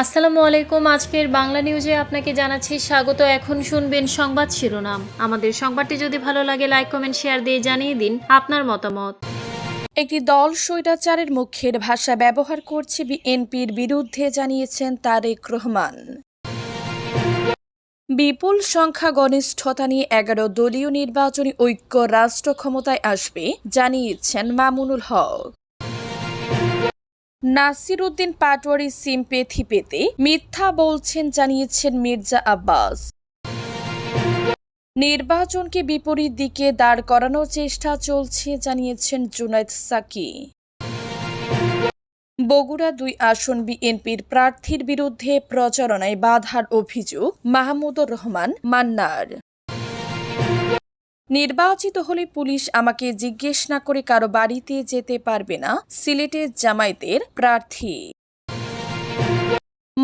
আসসালামু আলাইকুম। আজকের বাংলা নিউজে আপনাকে জানাচ্ছি স্বাগত। এখন শুনবেন সংবাদ শিরোনাম। আমাদের সংবাদটি যদি ভালো লাগে, লাইক, কমেন্ট, শেয়ার দিয়ে জানিয়ে দিন আপনার মতামত। একটি দল স্বৈরাচারের মুখের ভাষা ব্যবহার করছে বিএনপির বিরুদ্ধে, জানিয়েছেন তারেক রহমান। বিপুল সংখ্যা গনিষ্ঠতা নিয়ে এগারো দলীয় নির্বাচনী ঐক্য রাষ্ট্র ক্ষমতায় আসবে, জানিয়েছেন মামুনুল হক। নাসির উদ্দিন পাটোয়ারি সিম্পেথি পেতে মিথ্যা বলছেন জানিয়েছেন মির্জা আব্বাস। নির্বাচনকে বিপরীত দিকে দাঁড় করানোর চেষ্টা চলছে জানিয়েছেন জুনাইদ সাকি। বগুড়া দুই আসন বিএনপির প্রার্থীর বিরুদ্ধে প্রচারণায় বাধার অভিযোগ মাহমুদুর রহমান মান্নার। নির্বাচিত হলে পুলিশ আমাকে জিজ্ঞেস না করে কারও বাড়িতে যেতে পারবে না, সিলেটের জামায়াতের প্রার্থী।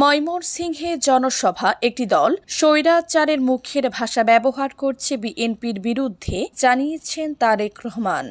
ময়মনসিংহে জনসভা, একটি দল স্বৈরাচারের মুখের ভাষা ব্যবহার করছে বিএনপির বিরুদ্ধে, জানিয়েছেন তারেক রহমান।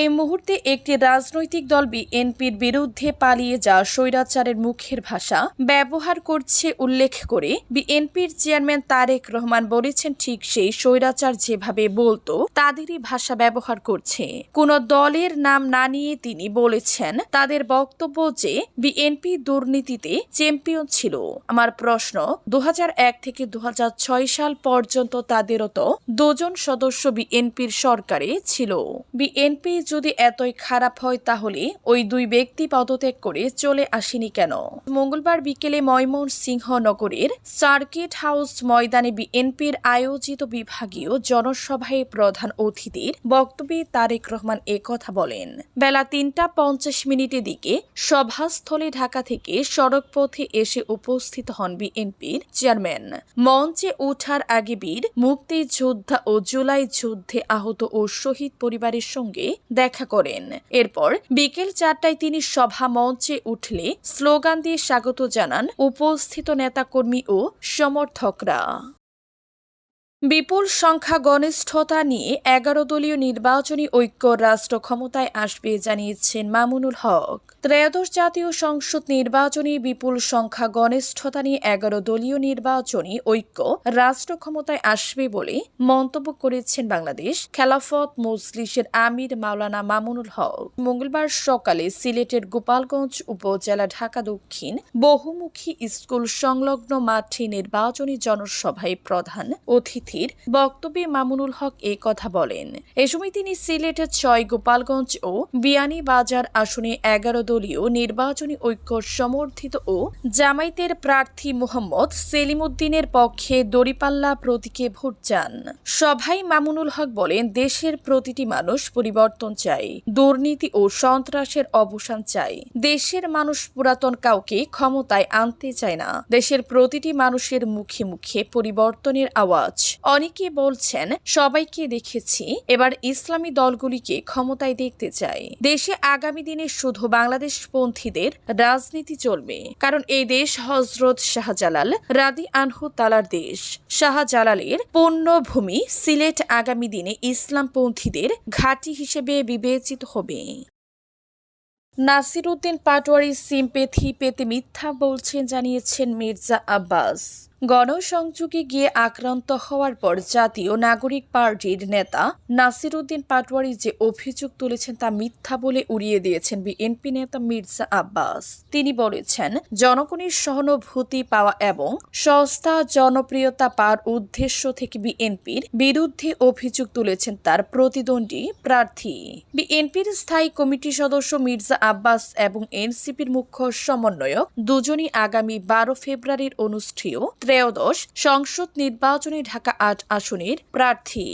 এই মুহূর্তে একটি রাজনৈতিক দল বিএনপির বিরুদ্ধে পালিয়ে যাওয়া স্বৈরাচারের মুখের ভাষা ব্যবহার করছে উল্লেখ করে বিএনপির চেয়ারম্যান তারেক রহমান বলেছেন, ঠিক সেই স্বৈরাচার যেভাবে বলতো, তাদেরই ভাষা ব্যবহার করছে। কোন দলের নাম না নিয়ে তিনি বলেছেন, তাদের বক্তব্য যে বিএনপি দুর্নীতিতে চ্যাম্পিয়ন ছিল। আমার প্রশ্ন দু হাজার এক থেকে দু হাজার ছয় সাল পর্যন্ত তাদেরও তো দুজন সদস্য বিএনপির সরকারে ছিল। বিএনপি যদি এতই খারাপ হয় তাহলে ওই দুই ব্যক্তি পদত্যাগ করে চলে আসেনি কেন? মঙ্গলবার বিকেলে ময়মনসিংহ নগরের সার্কিট হাউস ময়দানে বিএনপির আয়োজিত বিভাগীয় জনসভায় প্রধান অতিথির বক্তব্যে তারেক রহমান কথা বলেন। বেলা তিনটা পঞ্চাশ মিনিটের দিকে সভাস্থলে ঢাকা থেকে সড়ক পথে এসে উপস্থিত হন বিএনপির চেয়ারম্যান। মঞ্চে ওঠার আগে বীর, মুক্তিযোদ্ধা ও জুলাই যুদ্ধে আহত ও শহীদ পরিবারের সঙ্গে দেখা করেন। এরপর বিকেল চারটায় তিনি সভা মঞ্চে উঠলে স্লোগান দিয়ে স্বাগত জানান উপস্থিত নেতাকর্মী ও সমর্থকরা। বিপুল সংখ্যা গনিষ্ঠতা নিয়ে এগারো দলীয় নির্বাচনী ঐক্য রাষ্ট্র ক্ষমতায় আসবে জানিয়েছেন মামুনুল হক। ত্রয়োদশ জাতীয় সংসদ নির্বাচনী বিপুল সংখ্যা গনিষ্ঠতা নিয়ে এগারো দলীয় নির্বাচনী ঐক্য রাষ্ট্র ক্ষমতায় আসবে বলে মন্তব্য করেছেন বাংলাদেশ খেলাফত মজলিসের আমির মাওলানা মামুনুল হক। মঙ্গলবার সকালে সিলেটের গোপালগঞ্জ উপজেলা ঢাকা দক্ষিণ বহুমুখী স্কুল সংলগ্ন মাঠে নির্বাচনী জনসভায় প্রধান অতিথির বক্তব্যে মামুনুল হক এ কথা বলেন। এ সময় তিনি সিলেটের ছয় গোপালগঞ্জ ও বিয়ানীবাজার আসনে এগারো দলীয় নির্বাচনী ঐক্য সমর্থিত ও জামাইতের প্রার্থী মোহাম্মদ সেলিম উদ্দিনের পক্ষে দড়িপাল্লা প্রতীকে ভোট চান। সভায় মামুনুল হক বলেন, দেশের প্রতিটি মানুষ পরিবর্তন চাই দুর্নীতি ও সন্ত্রাসের অবসান চাই দেশের মানুষ পুরাতন কাউকে ক্ষমতায় আনতে চায় না। দেশের প্রতিটি মানুষের মুখে মুখে পরিবর্তনের আওয়াজ। অনেকে বলছেন, সবাইকে দেখেছি, এবার ইসলামী দলগুলিকে ক্ষমতায় দেখতে চাই। দেশে আগামী দিনে শুধু বাংলাদেশ পন্থীদের রাজনীতি চলবে। কারণ এই দেশ হজরত শাহজালাল, রাদি আনহু তালার দেশ। শাহজালালের পূর্ণভূমি সিলেট আগামী দিনে ইসলামপন্থীদের ঘাঁটি হিসেবে বিবেচিত হবে। নাসির উদ্দিন পাটোয়ারি সিম্পেথি পেতে মিথ্যা বলছেন জানিয়েছেন মির্জা আব্বাস। গণসংযোগে গিয়ে আক্রান্ত হওয়ার পর জাতীয় নাগরিক পার্টির নেতা নাসির উদ্দিন পাটোয়ারি যে অভিযোগ তুলেছেন তা মিথ্যা বলে উড়িয়ে দিয়েছেন বিএনপি নেতা মির্জা আব্বাস। তিনি বলেছেন, জনগণের সহানুভূতি পাওয়া এবং সস্তা জনপ্রিয়তা পাওয়ার উদ্দেশ্য থেকে বিএনপির বিরুদ্ধে অভিযোগ তুলেছেন তার প্রতিদ্বন্দ্বী প্রার্থী। বিএনপির স্থায়ী কমিটি সদস্য মির্জা আব্বাস এবং এনসিপির মুখ্য সমন্বয়ক দুজনই আগামী বারো ফেব্রুয়ারির অনুষ্ঠেয় ত্রয়োদশ সংসদ নির্বাচনে ঢাকা আট আসনের প্রার্থী।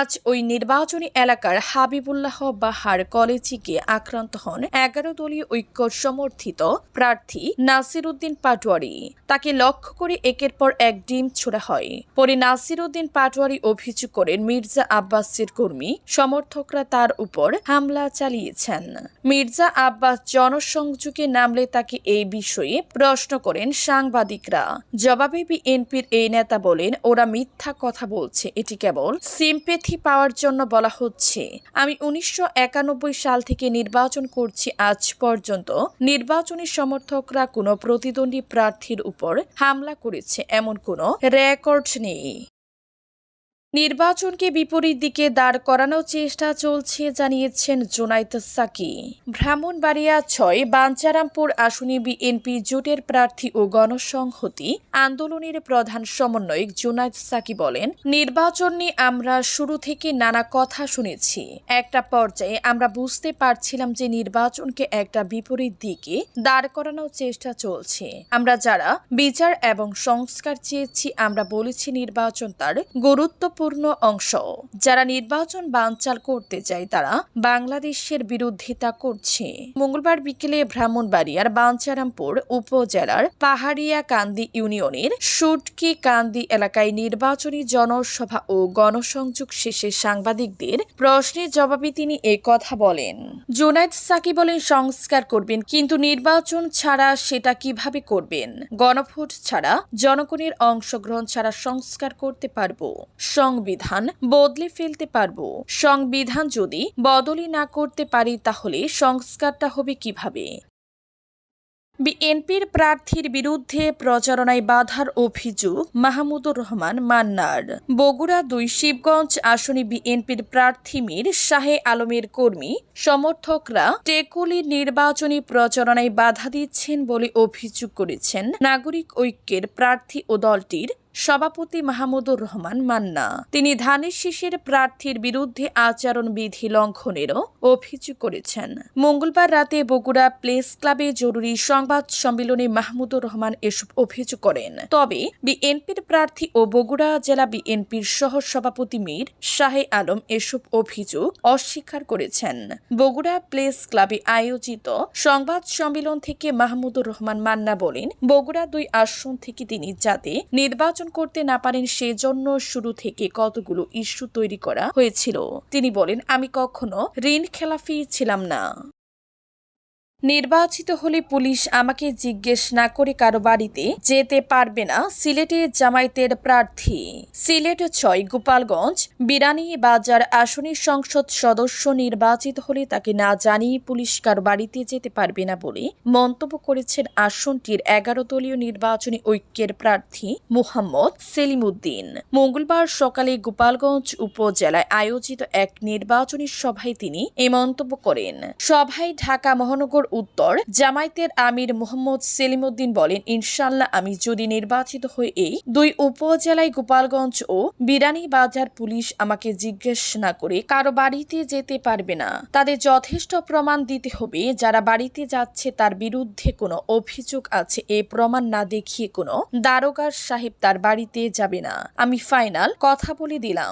আজ ওই নির্বাচনী এলাকার হাবিবুল্লাহ বাহার কলেজে গিয়ে আক্রান্ত হন এগারো দলীয় ঐক্য সমর্থিত প্রার্থী নাসির উদ্দিন পাটোয়ারি। তাকে লক্ষ্য করে একের পর এক ডিম ছোড়া হয়। পরে নাসির উদ্দিন পাটোয়ারি অভিযোগ করেন, মির্জা আব্বাসের কর্মী সমর্থকরা তার উপর হামলা চালিয়েছেন। মির্জা আব্বাস জনসংযোগে নামলে তাকে এই বিষয়ে প্রশ্ন করেন সাংবাদিকরা। জবাবে বিএনপির এই নেতা বলেন, ওরা মিথ্যা কথা বলছে। এটি কেবল সিম্পেথি পাওয়ার জন্য বলা হচ্ছে। আমি উনিশশো একানব্বই সাল থেকে নির্বাচন করছি আজ পর্যন্ত। নির্বাচনী সমর্থকরা কোনো প্রতিদ্বন্দ্বী প্রার্থীর উপর হামলা করেছে, এমন কোনো রেকর্ড নেই। নির্বাচনকে বিপরীত দিকে দাঁড় করানোর চেষ্টা চলছে, জানিয়েছেন জোনাইদ সাকি। ব্রাহ্মণবাড়িয়া ছয়, বাঞ্চারামপুর আসনে বিএনপি জোটের প্রার্থী ও গণসংহতি আন্দোলনের প্রধান সমন্বয়ক জোনাইদ সাকি বলেন, নির্বাচন নিয়ে আমরা শুরু থেকে নানা কথা শুনেছি। একটা পর্যায়ে আমরা বুঝতে পারছিলাম যে নির্বাচনকে একটা বিপরীত দিকে দাঁড় করানোর চেষ্টা চলছে। আমরা যারা বিচার এবং সংস্কার চেয়েছি, আমরা বলেছি নির্বাচন তার গুরুত্বপূর্ণ অংশ। যারা নির্বাচন বানচাল করতে চায়, তারা বাংলাদেশের বিরোধিতা করছে। মঙ্গলবার বিকেলে ব্রাহ্মণবাড়িয়ার বাঞ্চারামপুর উপজেলার পাহাড়িয়া কান্দি ইউনিয়নের সুটকি কান্দি এলাকায় নির্বাচনী জনসভা ও গণসংযোগ শেষে সাংবাদিকদের প্রশ্নের জবাবে তিনি এ কথা বলেন। জোনায়েদ সাকি বলেন, সংস্কার করবেন, কিন্তু নির্বাচন ছাড়া সেটা কীভাবে করবেন? গণভোট ছাড়া, জনগণের অংশগ্রহণ ছাড়া সংস্কার করতে পারব। সংবিধান বদলে ফেলতে পারব। সংবিধান যদি বদলি না করতে পারি, তাহলে সংস্কারটা হবে কীভাবে? বিএনপির প্রার্থীর বিরুদ্ধে প্রচারণায় বাধার অভিযোগ মাহমুদুর রহমান মান্নার। বগুড়া দুই শিবগঞ্জ আসনে বিএনপির প্রার্থী মীর শাহে আলমের কর্মী সমর্থকরা টেকুলির নির্বাচনী প্রচারণায় বাধা দিচ্ছেন বলে অভিযোগ করেছেন নাগরিক ঐক্যের প্রার্থী ও দলটির সভাপতি মাহমুদুর রহমান মান্না। তিনি ধানের শীষের প্রার্থীর বিরুদ্ধে আচরণ বিধি লঙ্ঘনেরও অভিযোগ করেছেন। মঙ্গলবার রাতে বগুড়া প্লেস ক্লাবে জরুরি সংবাদ সম্মেলনে মাহমুদুর রহমান এসব অভিযোগ করেন। তবে বিএনপির প্রার্থী ও বগুড়া জেলা বিএনপির সহ সভাপতি মীর শাহে আলম এসব অভিযোগ অস্বীকার করেছেন। বগুড়া প্লেস ক্লাবে আয়োজিত সংবাদ সম্মেলন থেকে মাহমুদুর রহমান মান্না বলেন, বগুড়া দুই আসন থেকে তিনি যাতে নির্বাচন করতে না পারেন সেজন্য শুরু থেকে কতগুলো ইস্যু তৈরি করা হয়েছিল। তিনি বলেন, আমি কখনো ঋণ খেলাফি ছিলাম না। নির্বাচিত হলে পুলিশ আমাকে জিজ্ঞেস না করে কারও বাড়িতে যেতে পারবে না, সিলেটে জামায়াতের প্রার্থী। সিলেট ছয়, গোপালগঞ্জ, বিরানী বাজার আসনের সংসদ সদস্য নির্বাচিত হলে তাকে না জানিয়ে পুলিশ কারও বাড়িতে যেতে পারবে না বলে মন্তব্য করেছেন আসনটির এগারো দলীয় নির্বাচনী ঐক্যের প্রার্থী মুহাম্মদ সেলিম উদ্দিন মঙ্গলবার সকালে গোপালগঞ্জ উপজেলায় আয়োজিত এক নির্বাচনী সভায় তিনি এ মন্তব্য করেন। সভায় ঢাকা মহানগর উত্তর, জামায়াতের আমির মোহাম্মদ সেলিমউদ্দিন বলেন ইনশাল্লাহ আমি যদি নির্বাচিত হই এই দুই উপজেলায় গোপালগঞ্জ ও বিরানী বাজার পুলিশ আমাকে জিজ্ঞেস না করে কারও বাড়িতে যেতে পারবে না। তাদের যথেষ্ট প্রমাণ দিতে হবে, যারা বাড়িতে যাচ্ছে তার বিরুদ্ধে কোনো অভিযোগ আছে, এ প্রমাণ না দেখিয়ে কোনো দারোগার সাহেব তার বাড়িতে যাবে না। আমি ফাইনাল কথা বলে দিলাম।